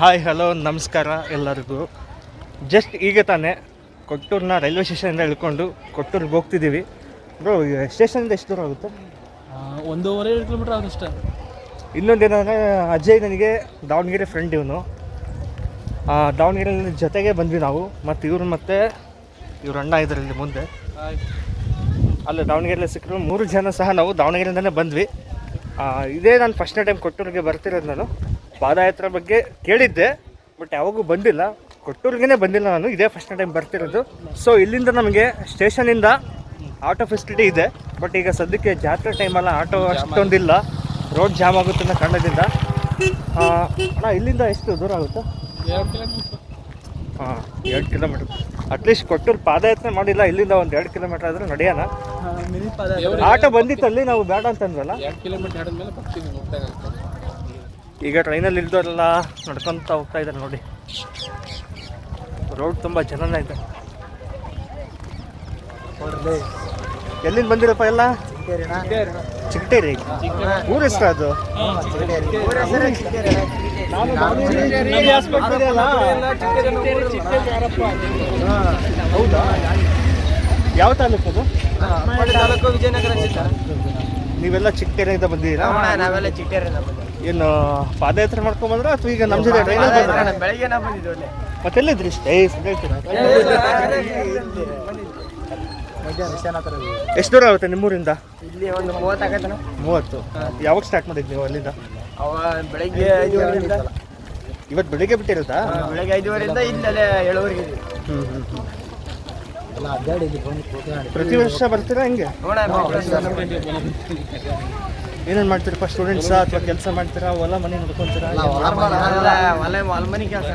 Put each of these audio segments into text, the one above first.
Hi hello ನಮಸ್ಕಾರ ಎಲ್ಲರಿಗೂ. Just ಈಗ ತಾನೇ ಕೊಟ್ಟೂರನ್ನ ರೈಲ್ವೆ ಸ್ಟೇಷನಿಂದ ಇಳ್ಕೊಂಡು ಕೊಟ್ಟೂರಿಗೆ ಹೋಗ್ತಿದ್ದೀವಿ. ಬ್ರೋ ಸ್ಟೇಷನಿಂದ ಎಷ್ಟು ದೂರ ಆಗುತ್ತೆ? ಒಂದೂವರೆ ಎರಡು ಕಿಲೋಮೀಟರ್ ಇನ್ನೊಂದು ಇನ್ನೊಂದೇನಂದರೆ ಅಜಯ್ ನನಗೆ ದಾವಣಗೆರೆ ಫ್ರೆಂಡ್ ಇವನು. ದಾವಣಗೆರೆ ಜೊತೆಗೆ ಬಂದ್ವಿ ನಾವು ಮತ್ತು ಇವ್ರು ಮತ್ತೆ ಇವ್ರ ಅಣ್ಣ ಇದ್ದಾರೆ ಇಲ್ಲಿ ಮುಂದೆ. ಅಲ್ಲ ದಾವಣಗೆರೆಯಲ್ಲಿ ಸಿಕ್ಕರು ಮೂರು ಜನ ಸಹ ನಾವು ದಾವಣಗೆರೆಯಿಂದನೇ ಬಂದ್ವಿ. ಇದೇ ನಾನು ಫಸ್ಟ್ನೇ ಟೈಮ್ ಕೊಟ್ಟೂರಿಗೆ ಬರ್ತಿರೋದು ನಾನು. ಪಾದಯಾತ್ರೆ ಬಗ್ಗೆ ಕೇಳಿದ್ದೆ ಬಟ್ ಯಾವಾಗೂ ಬಂದಿಲ್ಲ. ಕೊಟ್ಟೂರಿಗೇ ಬಂದಿಲ್ಲ ನಾನು ಇದೇ ಫಸ್ಟ್ ಟೈಮ್ ಬರ್ತಿರೋದು. ಸೊ ಇಲ್ಲಿಂದ ನಮಗೆ ಸ್ಟೇಷನಿಂದ ಆಟೋ ಫೆಸಿಲಿಟಿ ಇದೆ. ಬಟ್ ಈಗ ಸದ್ಯಕ್ಕೆ ಜಾತ್ರೆ ಟೈಮಲ್ಲ ಆಟೋ ಅಷ್ಟೊಂದಿಲ್ಲ. ರೋಡ್ ಜಾಮ್ ಆಗುತ್ತೆ ಅನ್ನೋ ಕಾರಣದಿಂದ. ಅಣ್ಣ ಇಲ್ಲಿಂದ ಎಷ್ಟು ದೂರ ಆಗುತ್ತೆ? ಹಾಂ ಎರಡು ಕಿಲೋಮೀಟ್ರ್ ಅಟ್ಲೀಸ್ಟ್ ಕೊಟ್ಟೂರು ಪಾದಯಾತ್ರೆ ಮಾಡಿಲ್ಲ ಇಲ್ಲಿಂದ ಒಂದು ಎರಡು ಕಿಲೋಮೀಟ್ರ್ ಆದರೂ ನಡೆಯೋಣ. ಆಟೋ ಬಂದಿತ್ತು ಬಂದಿತ್ತಲ್ಲಿ ನಾವು ಬೇಡ ಅಂತಂದ್ರಲ್ಲ ಎರಡು ಕಿಲೋಮೀಟರ್ ಈಗ ಟ್ರೈನಲ್ಲಿ ಇಲ್ದವರೆಲ್ಲ ನಡ್ಕೊತ ಹೋಗ್ತಾ ಇದ್ದಾರೆ ನೋಡಿ. ರೋಡ್ ತುಂಬ ಜನನೇ ಇದೆ. ಎಲ್ಲಿಂದ ಬಂದಿರಪ್ಪ ಎಲ್ಲ? ಚಿಕ್ಕಟೇರಿ. ಊರ ಹೆಸರು ಅದು? ಹೌದಾ? ಯಾವ ತಾಲೂಕು ಅದು? ತಾಲೂಕು ವಿಜಯನಗರ ಜಿಲ್ಲಾ. ನೀವೆಲ್ಲ ಚಿಕ್ಕಟೇರಿಯಿಂದ ಬಂದಿದ್ದೀರಾ? ನಾವೆಲ್ಲ ಚಿಟ್ಟೇರಿಂದ ಬಂದಿದ್ದೀವಿ. ಏನು ಪಾದಯಾತ್ರೆ ಮಾಡ್ಕೊಂಡ್ ಬಂದ್ರ ಅಥವಾ ಈಗ ನಮ್ಮ ಜೊತೆ ಟ್ರೈನಲ್ಲಿ ಬಂದ್ರ? ಬೆಳಗ್ಗೆ ನಾ ಬಂದಿದ್ದು ಒಳ್ಳೆ ಮತ್ತೆಲ್ಲಿದ್ರಿ? ಎಷ್ಟು ದೂರ ಆಗುತ್ತೆ ನಿಮ್ಮೂರಿಂದ? ಇಲ್ಲಿ ಒಂದು ಮೂವತ್ತು ಆಗತ್ತೆ ಮೂವತ್ತು? ಯಾವಾಗ ಸ್ಟಾರ್ಟ್ ಮಾಡಿದ್ ನೀವು ಅಲ್ಲಿಂದ? ಅವ ಬೆಳಗ್ಗೆ ಐದುವರೆಯಿಂದ ಇವತ್ತು ಬೆಳಿಗ್ಗೆ ಬಿಟ್ಟಿರುತ್ತಾ? ಬೆಳಗ್ಗೆ ಐದುವರೆಯಿಂದ ಇಲ್ಲೇ ಏಳುವರೆಗೆ ಹ್ಞೂ ಹ್ಞೂ ಹ್ಞೂ. ಪ್ರತಿ ವರ್ಷ ಬರ್ತೀರಾ ಹೆಂಗೆ? ಏನೇನು ಮಾಡ್ತೀರಪ್ಪ ಸ್ಟೂಡೆಂಟ್ಸಾ ಅಥವಾ ಕೆಲಸ ಮಾಡ್ತೀರಾ ಹೊಲ ಮನೆ ನೋಡ್ಕೊಂತೀರಾ? ಹೊಲ ಮನೆ ಕೆಲ್ಸ.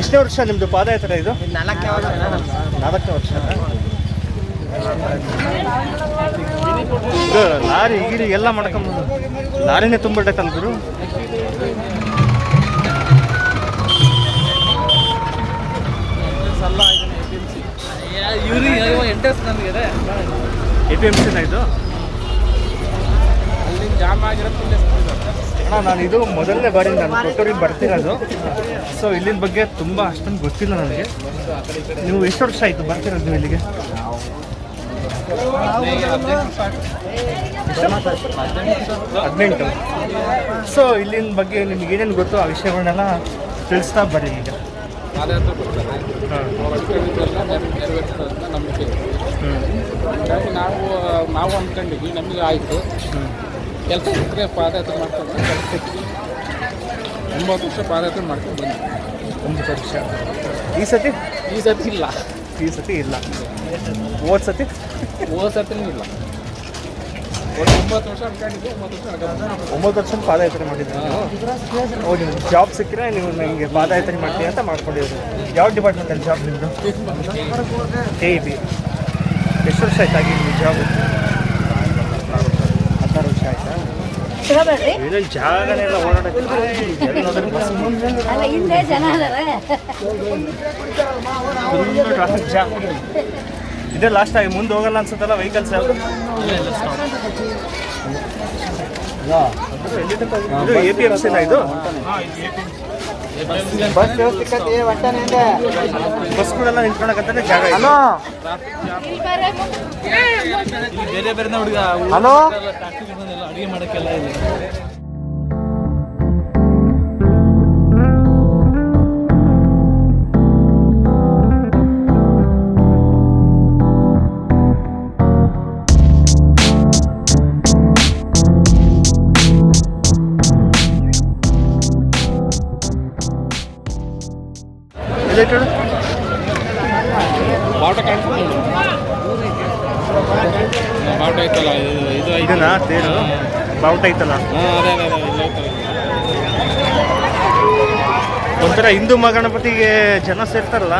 ಎಷ್ಟನೇ ವರ್ಷ ನಿಮ್ಮದು ಪಾದ ಇದು? ಇದು ನಾಲ್ಕನೇ ವರ್ಷ. ನಾಲ್ಕನೇ ವರ್ಷ ಲಾರಿ ಗಿರಿ ಎಲ್ಲ ಮಾಡ್ಕೊಂಬೋದು. ಲಾರಿನೇ ತುಂಬಿಟ್ಟೈತಲ್ಲ ಗುರು? ಇವ್ರಿಗೆ ನಮಗೆ ಎ ಪಿ ಎಂ ಸಿನ ಇದು? ಅಲ್ಲಿ ಜಾಮ್ ಆಗಿರೋದು ಅಣ್ಣ ನಾನು ಇದು ಮೊದಲನೇ ಬಾರಿ ನಾನು ಕೊಟ್ಟೂರಿಗೆ ಬರ್ತಿರೋದು. ಸೊ ಇಲ್ಲಿನ ಬಗ್ಗೆ ತುಂಬ ಅಷ್ಟೊಂದು ಗೊತ್ತಿಲ್ಲ ನನಗೆ. ನೀವು ಎಷ್ಟು ವರ್ಷ ಆಯಿತು ಬರ್ತಿರೋದು ನೀವು ಇಲ್ಲಿಗೆ? ಹದಿನೆಂಟು. ಸೊ ಇಲ್ಲಿನ ಬಗ್ಗೆ ನಿಮ್ಗೆ ಏನೇನು ಗೊತ್ತು ಆ ವಿಷಯಗಳನ್ನೆಲ್ಲ ತಿಳಿಸ್ತಾ ಬರ್ರಿ ಈಗ. ಪಾದಯಾತ್ರೆ ಬರ್ತಾರೆ ಹಾಂ. ಅವ್ರ ನೆರವೇರಿಸ್ತಾರೆ ಅಂತ ನಂಬಿಕೆ. ಇದೆ. ಹಾಗಾಗಿ ನಾವು ನಾವು ಅಂದ್ಕೊಂಡಿದ್ವಿ ನಮಗೆ ಆಯಿತು. ಕೆಲಸ ಇದ್ರೆ ಪಾದಯಾತ್ರೆ ಮಾಡ್ಕೊಂಡು ಕೆಲಸ ಒಂಬತ್ತು ವರ್ಷ ಪಾದಯಾತ್ರೆ ಮಾಡ್ಕೊಂಡು ಬಂದ್ವಿ. ಒಂಬತ್ತು ವರ್ಷ. ಈ ಸತಿ? ಈ ಸತಿ ಇಲ್ಲ. ಈ ಸತಿ ಇಲ್ಲ. ಹೋದ ಸತಿ? ಹೋದ ಸತಿನೂ ಇಲ್ಲ. ಒಂದು ಒಂಬತ್ತು ವರ್ಷ ಅನ್ಕೊಂಡಿದ್ವಿ ಒಂಬತ್ತು ವರ್ಷ ಅನ್ಕೊಂಡು ಒಂಬತ್ತು ವರ್ಷ ಪಾದಯಾತ್ರೆ ಮಾಡಿದ್ರು. ನಿಮ್ಗೆ ಜಾಬ್ ಸಿಕ್ಕರೆ ನೀವು ನನಗೆ ಪಾದಯಾತ್ರೆ ಮಾಡ್ತೀವಿ ಅಂತ ಮಾಡ್ಕೊಂಡಿದ್ರು. ಯಾವ ಡಿಪಾರ್ಟ್ಮೆಂಟಲ್ಲಿ ಜಾಬ್ ನಿಮ್ಮದು ಇ ಬಿ ಎಷ್ಟು ವರ್ಷ ಆಯ್ತು ಆಗಿ ಜಾಬ್ ಹತ್ತಾರು ವರ್ಷ ಆಯ್ತಾ? ಇದ್ರಲ್ಲಿ ಜಾಗನೆಲ್ಲ ಓಡಾಡಕ್ಕೆ ಟ್ರಾಫಿಕ್ ಜಾಮ್ ಇದೇ ಲಾಸ್ಟ್ ಆಗಿ ಮುಂದೆ ಹೋಗಲ್ಲ ಅನ್ಸುತ್ತಲ್ಲ ವೆಹಿಕಲ್ಸ್ ಇದು ಎ ಪಿ ಎಂ ಸಿನ ಇದು? ಬಸ್ ವ್ಯವಸ್ಥೆ ಒಟ್ಟನಿಂದ ಬಸ್ಗಳೆಲ್ಲ ನಿಂತ್ಕೊಳಕಂತಾನೆ ಜಾಗ ಇದೆ. ಬೇರೆ ಬೇರೆ ಹುಡುಗ ಹಲೋ ಅಡುಗೆ ಮಾಡೋಕ್ಕೆಲ್ಲ ಇದೆ. ಬಾಟ ಕಾಣಿಸ್ಕೊಂಡು ಬಾಟ ಐತಲ್ಲ ಇದು ಇದು ಇದನ್ನ ತೇರು ಬಾವುಟ ಐತಲ್ಲ? ಅದೇ ಒಂಥರ ಹಿಂದೂ ಮಹಾಗಣಪತಿಗೆ ಜನ ಸೇರ್ತಾರಲ್ಲ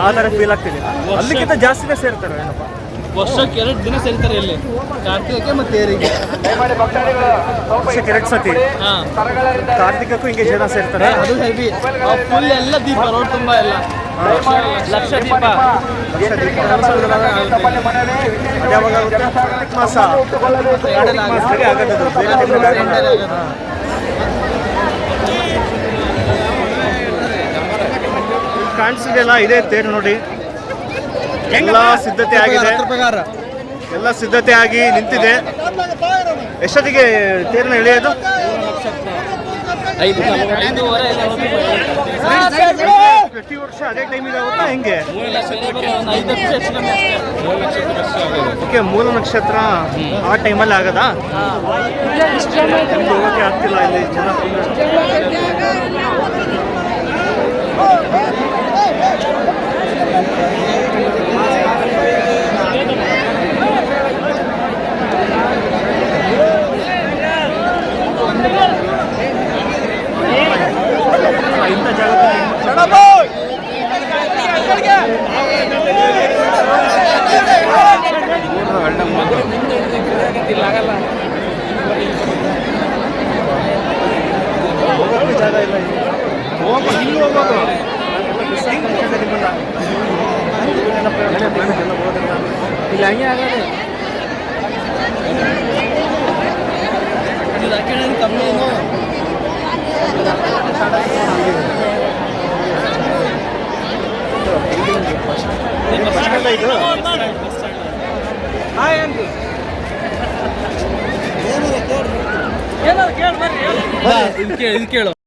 ಆ ಥರ ಫೀಲ್ ಆಗ್ತಿದೆ. ಅಲ್ಲಿಗಿಂತ ಜಾಸ್ತಿನೇ ಸೇರ್ತಾರೆ ಏನಪ್ಪ? ವರ್ಷಕ್ಕೆ ಎರಡು ದಿನ ಸೇರ್ತಾರೆ ಇಲ್ಲಿ. ಕಾರ್ತಿಕಕ್ಕೆ ಮತ್ತೆ ತೇರಿಗೆ ವರ್ಷಕ್ಕೆ ಎರಡು ಸತಿ. ಹಾಂ. ಕಾರ್ತಿಕಕ್ಕೂ ಹಿಂಗೆ ಜನ ಸೇರ್ತಾರೆ. ಅದು ಹೆವಿ. ಫುಲ್ ಎಲ್ಲ ದೀಪ ರೋಡ್ ತುಂಬ ಎಲ್ಲ. ಲಕ್ಷ ದೀಪ. ಯಾವಾಗ? ಕಾರ್ತಿಕ್ ಮಾಸ. ಆಗೋದು ಕಾಣಿಸಿದೆಯಲ್ಲ ಇದೇ ತೇರು ನೋಡಿ. ಎಲ್ಲ ಸಿದ್ಧತೆ ಆಗಿದೆ. ಎಲ್ಲ ಸಿದ್ಧತೆ ಆಗಿ ನಿಂತಿದೆ. ಎಷ್ಟೊತ್ತಿಗೆ ತೇರನ್ನ ಎಳೆಯೋದು? ಎಲ್ಲ ಪ್ರತಿ ವರ್ಷ ಅದೇ ಟೈಮಿಗೆ ಆಗುತ್ತಾ ಹೆಂಗೆ? ಓಕೆ ಮೂಲ ನಕ್ಷತ್ರ ಆ ಟೈಮಲ್ಲಿ ಆಗದಾ? ಹೋಗೋಕೆ ಆಗ್ತಿಲ್ಲ ಇಲ್ಲಿ ಜನ full. ಇಂಥ ಜಾಗದಲ್ಲಿ ಹೋಗೋಕೆ ಜಾಗ ಇಲ್ಲ ಇಲ್ಲಿ. ಹೋಗು ಇಲ್ಲಿ ಹೋಗೋದು ನಿಮ್ಮನ್ನ ಏನಪ್ಪ ಹೇಳ್ತಾರೆ, planet ಎಲ್ಲ ಹೋಗೋದಿಲ್ಲ. ಇಲ್ಲ ಹಂಗೆ ಆಗೋದು ಇದು ಕೇಳು